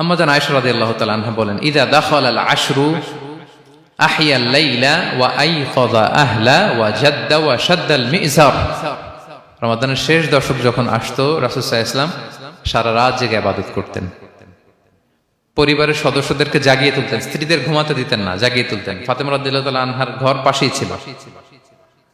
আম্মা জান আয়সা রাদিয়াল্লাহু তাআলা আনহা বলেন, ইদা দাখাল আল আশরু আহিয়া লাইলা ওয়া আইখাযা আহলা ওয়া জাদ্দা ওয়া শাদ্দা আল মিজার। রমাদানের শেষ দশক যখন আসতো সাল্লাল্লাহু ইসলাম সারা রাত জেগে আবাদত করতেন। পরিবারের সদস্যদেরকে জাগিয়ে তুলতেন, স্ত্রীদের ঘুমাতে দিতেন না, জাগিয়ে তুলতেন। ফাতেমা রাদিয়াল্লাহু তাআলা আনহার ঘর পাশেই ছিল।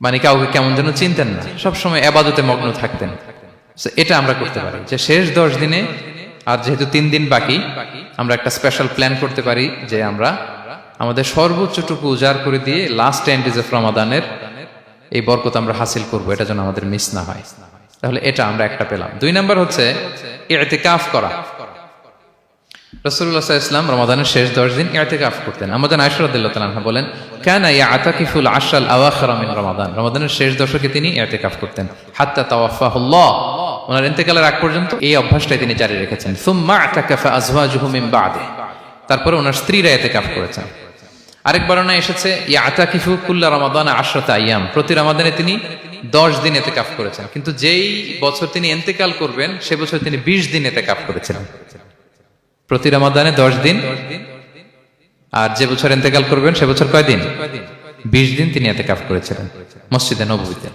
মানে কাউকে কেমন যেন চিনতেন না। সবসময় আবাদতে মগ্ন থাকতেন। এটা আমরা করতে পারি। যে শেষ দশ দিনে, আর যেহেতু তিন দিন বাকি, আমরা একটা স্পেশাল প্ল্যান করতে পারি যে আমরা আমাদের সর্বোচ্চটুকু উজাড় করে দিয়ে লাস্ট টেন ডেজ অফ রমাদানের এই বরকত আমরা হাসিল করব। এটা যেন আমাদের মিস না হয়। তাহলে এটা আমরা একটা পেলাম। দুই নাম্বার হচ্ছে কাফ করা। রসুল্লাহ ইসলাম রমাদানের শেষ দশ দিন ইতিকাফ করতেন। আমাদের আয়সরাদ্দাল্লাহ তালাহা বলেন, কেন ইয়া আতাকিফুল আশাল আওয়াখরা মিন রমাদান। রমাদানের শেষ দশকে তিনি ইতিকাফ করতেন। হাত্তা তাওয়াফাহুল্লাহ। ওনার ইন্তেকালের আগ পর্যন্ত এই অভ্যাসটাই তিনি জারি রেখেছেন। সুম্মা আতাকাফা আজওয়াজুহু মিন বাদে। তারপরে ওনার স্ত্রীরা ইতিকাফ করেছেন। আরেক বর্ণনা এসেছে ইয়া আতাকিফু কুল্লা রমাদান আশরাতা আইয়াম। প্রতি রমাদানে তিনি দশ দিন এতেকাফ করেছেন। কিন্তু যেই বছর তিনি এন্তেকাল করবেন, সে বছর তিনি বিশ দিন এতেকাফ করেছিলেন। প্রতি রমাদানে দশ দিন। আর যে বছর এতেকাল করবেন, সে বছর কয় দিন? বিশ দিন তিনি এতে কাফ করেছিলেন, মসজিদে নবীতে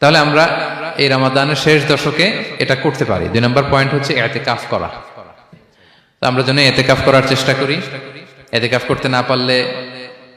তাহলে আমরা এই রামাদানের শেষ দশকে এটা করতে পারি। দুই নম্বর পয়েন্ট হচ্ছে এতে কাফ করা আমরা যেন এতে কাফ করার চেষ্টা করি। এতে কাফ করতে না পারলে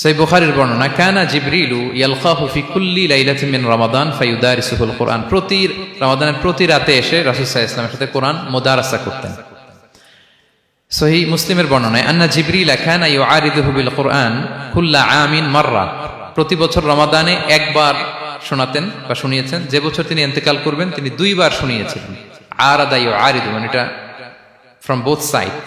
সেই বুখারির বর্ণনা, কানা জিবরিলু ইয়ালকাহু ফি কুল্লি লাইলাতিন মিন রমাদান ফায়ুদারিসুহুল কোরআন। প্রতি রমাদানের প্রতি রাতে এসে রাসূল সাল্লাল্লাহু আলাইহি সাথে কোরআন মুদারাসা করতেন। সহি মুসলিমের বর্ণনায়, আন্না জিবরিল কানা ইউআরিদুহু বিল কোরআন কুল্লা আমিন মাররা। প্রতি বছর রমাদানে একবার শোনাতেন বা শুনিয়েছেন। যে বছর তিনি ইন্তেকাল করবেন, তিনি দুইবার শুনিয়েছিলেন। আরাদা ইউআরিদু মানে এটা ফ্রম বোথ সাইড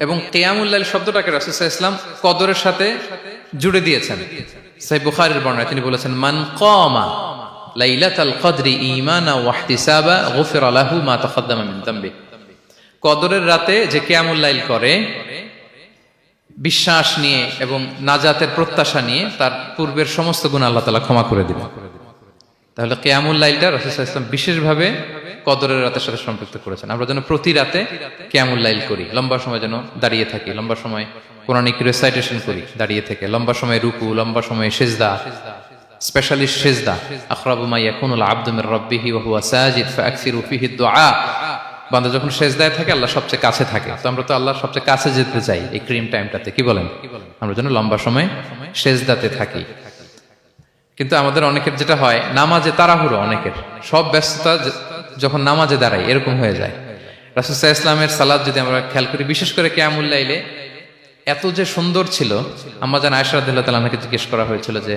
এবং কেয়ামুল্লাহ শব্দটাকে রাসুসাহ ইসলাম কদরের সাথে জুড়ে দিয়েছেন। সাই বুখারের বর্ণায় তিনি বলেছেন, মান কমা যামবি কদরের রাতে যে কেয়ামুল্লাইল করে, বিশ্বাস নিয়ে এবং নাজাতের প্রত্যাশা নিয়ে তার পূর্বের সমস্ত গুণ আল্লাহ তাআলা ক্ষমা করে দিবেন। তাহলে কেয়ামুল্লাইলটা রাসুসাহ ইসলাম বিশেষভাবে কদরের রাতের সাথে সম্পৃক্ত করেছেন। আমরা যেন প্রতি রাতে কেয়ামুল লাইল করি, লম্বা সময় যেন দাঁড়িয়ে থাকি, লম্বা সময় কোরআনিক রেসাইটেশন করি, দাঁড়িয়ে থেকে, লম্বা সময় রুকু, লম্বা সময় সেজদা স্পেশালিস্ট সেজদা। যখন থাকে, আল্লাহ সবচেয়ে কাছে থাকে। তো আমরা তো সবচেয়ে কাছে যেতে এই ক্রিম টাইমটাতে, কি বলেন? আমরা যেন লম্বা সময় সেজদাতে থাকি। কিন্তু আমাদের অনেকের যেটা হয়, নামাজে তাড়াহুড়ো অনেকের। সব ব্যস্ততা যখন নামাজে দাঁড়ায় এরকম হয়ে যায়। রাসুসাহ ইসলামের সালাদ যদি আমরা খেয়াল করি, বিশেষ করে কেয়ামুল্লাইলে এত যে সুন্দর ছিল আমাজান আয়সরাদিল্লাহ তালাকে জিজ্ঞেস করা হয়েছিল যে